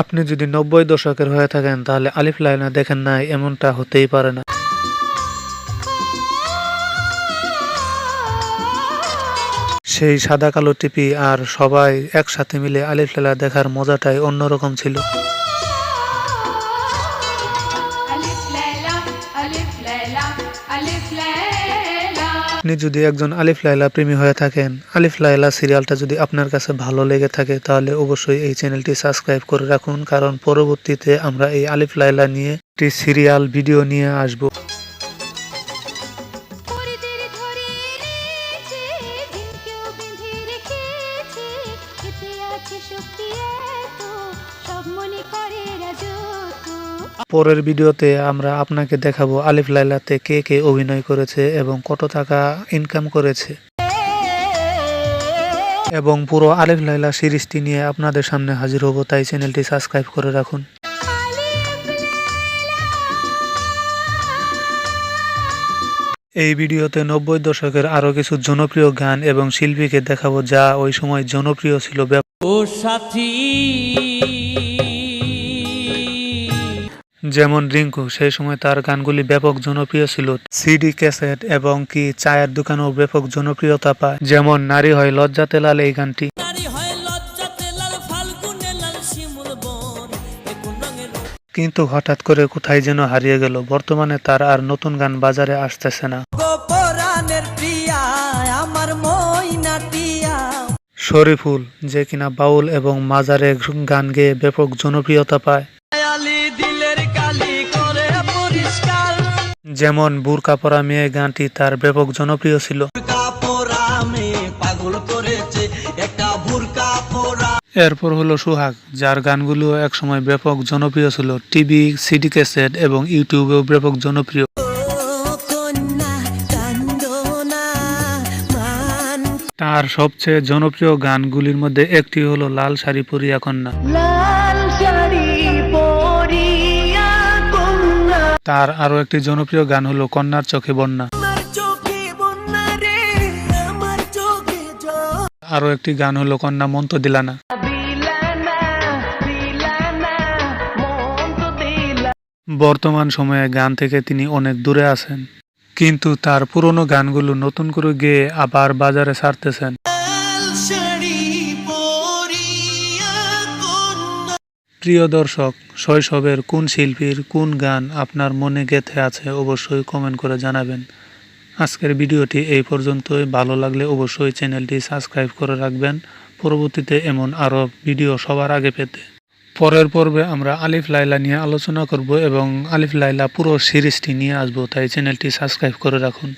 আপনি যদি নব্বই দশকের হয়ে থাকেন, তাহলে আলিফ লাইনা দেখেন নাই, এমনটা হতেই পারে না। সেই সাদা কালো টিপি আর সবাই একসাথে মিলে আলিফ লাইলা দেখার মজাটাই অন্যরকম ছিল। আলিফ আলিফ আলিফ আপনি যদি একজন আলিফ লাইলা প্রেমী হয়ে থাকেন, আলিফ লাইলা সিরিয়ালটা যদি আপনার কাছে ভালো লেগে থাকে, তাহলে অবশ্যই এই চ্যানেলটি সাবস্ক্রাইব করে রাখুন, কারণ পরবর্তীতে আমরা এই আলিফ লাইলা নিয়ে একটি সিরিয়াল ভিডিও নিয়ে আসব। সব মনে করে পরের ভিডিওতে আমরা আপনাকে দেখাবো আলিফ লাইলাতে কে কে অভিনয় করেছে এবং কত টাকা ইনকাম করেছে। এবং পুরো আলিফ লাইলা সিরিজটি নিয়ে আপনাদের সামনে হাজির হব, তাই চ্যানেলটি সাবস্ক্রাইব করে রাখুন। এই ভিডিওতে নব্বই দশকের আরও কিছু জনপ্রিয় গান এবং শিল্পীকে দেখাবো, যা ওই সময় জনপ্রিয় ছিল ও সাথী! যেমন রিঙ্কু সেই সময় তার গানগুলি ব্যাপক জনপ্রিয় ছিল। সিডি ক্যাসেট এবং কি চায়ের দোকানেও ব্যাপক জনপ্রিয়তা পায়। যেমন নারী হয় লজ্জাতে লাল এই গানটি। কিন্তু হঠাৎ করে কোথায় যেন হারিয়ে গেল। বর্তমানে তার আর নতুন গান বাজারে আসতেছে না। শরীফুল যে কিনা বাউল এবং মাজারে গান গেয়ে ব্যাপক জনপ্রিয়তা পায়। যেমন বুরকা পরা মেয়ে গানটি তার ব্যাপক জনপ্রিয় ছিল। এরপর হলো সুহাগ, যার গানগুলো একসময় ব্যাপক জনপ্রিয় ছিল। টিভি, সিডি ক্যাসেট এবং ইউটিউবেও ব্যাপক জনপ্রিয়। তার সবচেয়ে জনপ্রিয় গানগুলির মধ্যে একটি হলো লাল শাড়ি পরিয়া কন্যা। তার আরও একটি জনপ্রিয় গান হলো কন্যার চোখে বন্যা। আমার চোখে বন্যা রে আমার চোখে জল। আরও একটি গান হলো কন্যা মন্ত দিলানা। মন বর্তমান সময়ে গান থেকে তিনি অনেক দূরে আছেন। কিন্তু তার পুরনো গানগুলো নতুন করে গেয়ে আবার বাজারে ছাড়তেছেন প্রিয় দর্শক, শৈশবের কোন শিল্পীর কোন গান আপনার মনে গেঁথে আছে অবশ্যই কমেন্ট করে জানাবেন। আজকের ভিডিওটি এই পর্যন্তই। ভালো লাগলে অবশ্যই চ্যানেলটি সাবস্ক্রাইব করে রাখবেন। পরবর্তীতে এমন আরও ভিডিও সবার আগে পেতে। পরের পর্বে আমরা আলিফ লাইলা নিয়ে আলোচনা করব এবং আলিফ লাইলা পুরো সিরিজটি নিয়ে আসব, তাই চ্যানেলটি সাবস্ক্রাইব করে রাখুন।